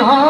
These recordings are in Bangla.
না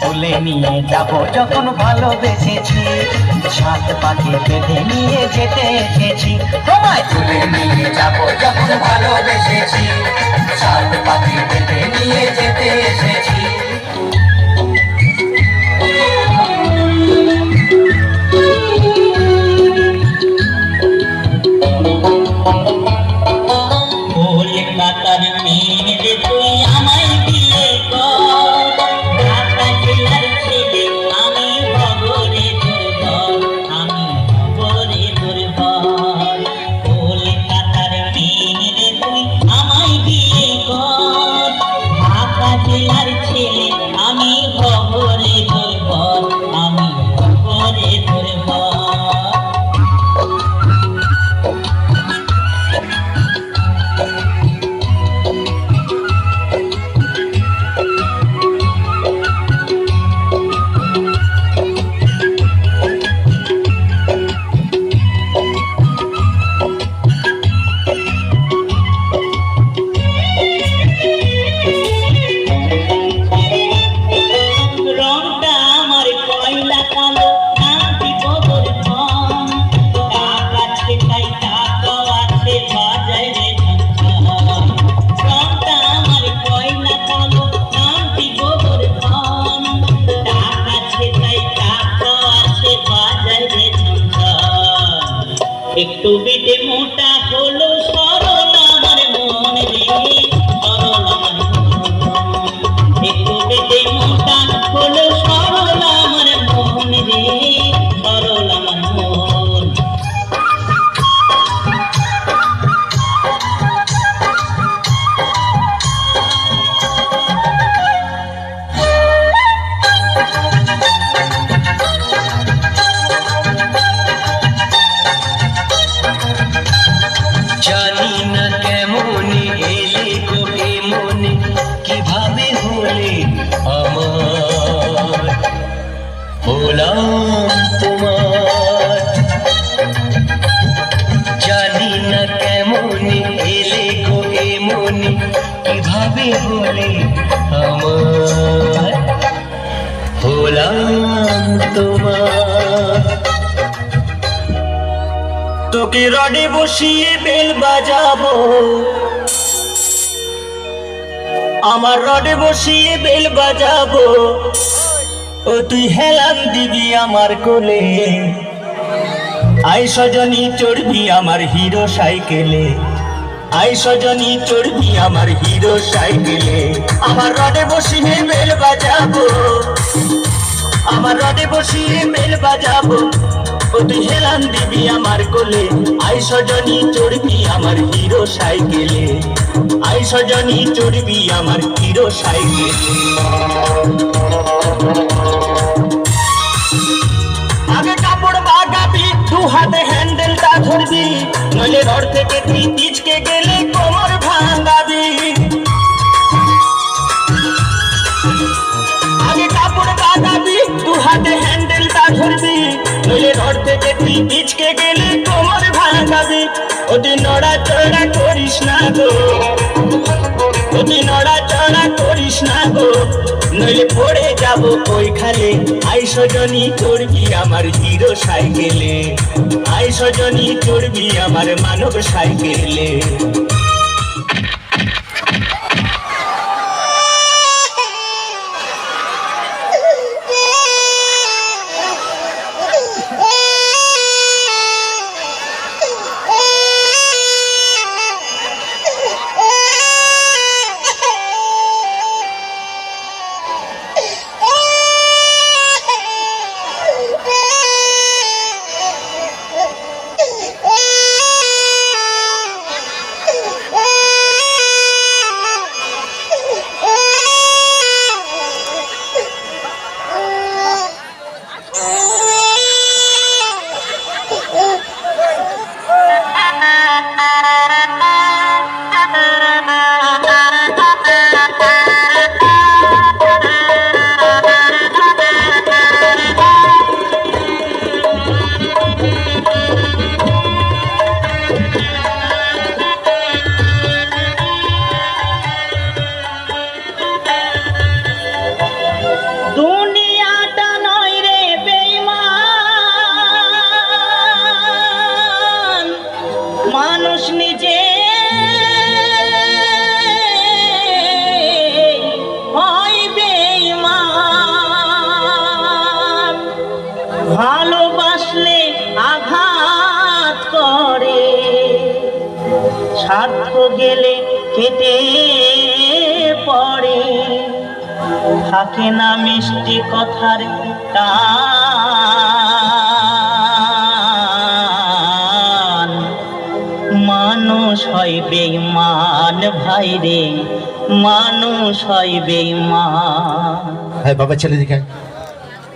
তুলে নিয়ে যাব। যখন ভালোবেসেছি, সাত পাখি বেঁধে নিয়ে যেতে এসেছি। তোমায় তুলে নিয়ে যাব যখন ভালোবেসেছি, সাত পাখি বেঁধে নিয়ে যেতে এসেছি। কলকাতার মেয়ে তুই আমায় হলে আমার। হলাম তোমার। তোকে রডে বসিয়ে বেল বাজাবো। আমার রডে বসিয়ে বেল বাজাবো। ও তুই হেলান দিবি আমার কোলে। আই সজনী চড়বি আমার হিরো সাইকেলে। আই সজনী চড়বি আমার হিরো সাইকেলে। আমার রডে বসিয়ে বেল বাজাবো। আমার রডে বসিয়ে বেল বাজাবো। তুই হেলান দিবি আমার কোলে। আই সজনী চড়বি আমার হিরো সাইকেলে। আই সজনী চড়বি আমার হিরো সাইকেলে। আগে কাপড় বাগাবি, দু হাতে ধরবি, নইলে রড থেকে তুই পিচকে গেলে কোমর ভাঙাবি। আগে কাপড় বাগাবি দু হাতে হ্যান্ডেলটা ধরবি, নইলে রড থেকে তুই পিচকে গেলে কোমর ভাঙাবি। ওদি নড়া চড়া করিস না গো ওদি নড়া চড়া করিস না গো। নইলে পড়ে যাব ওই খালে আই সজনি চড়বি আমার হিরো সাইকেলে আই সজনি চড়বি আমার মানব সাইকেলে স্বার্থ গেলে কেটে পড়ে। থাকে না মিষ্টি কথার মানুষ হয় বেঈমান, ভাই রে, মানুষ হয় বেঈমান। হ্যাঁ বাবা ছেলে দিকে আয়।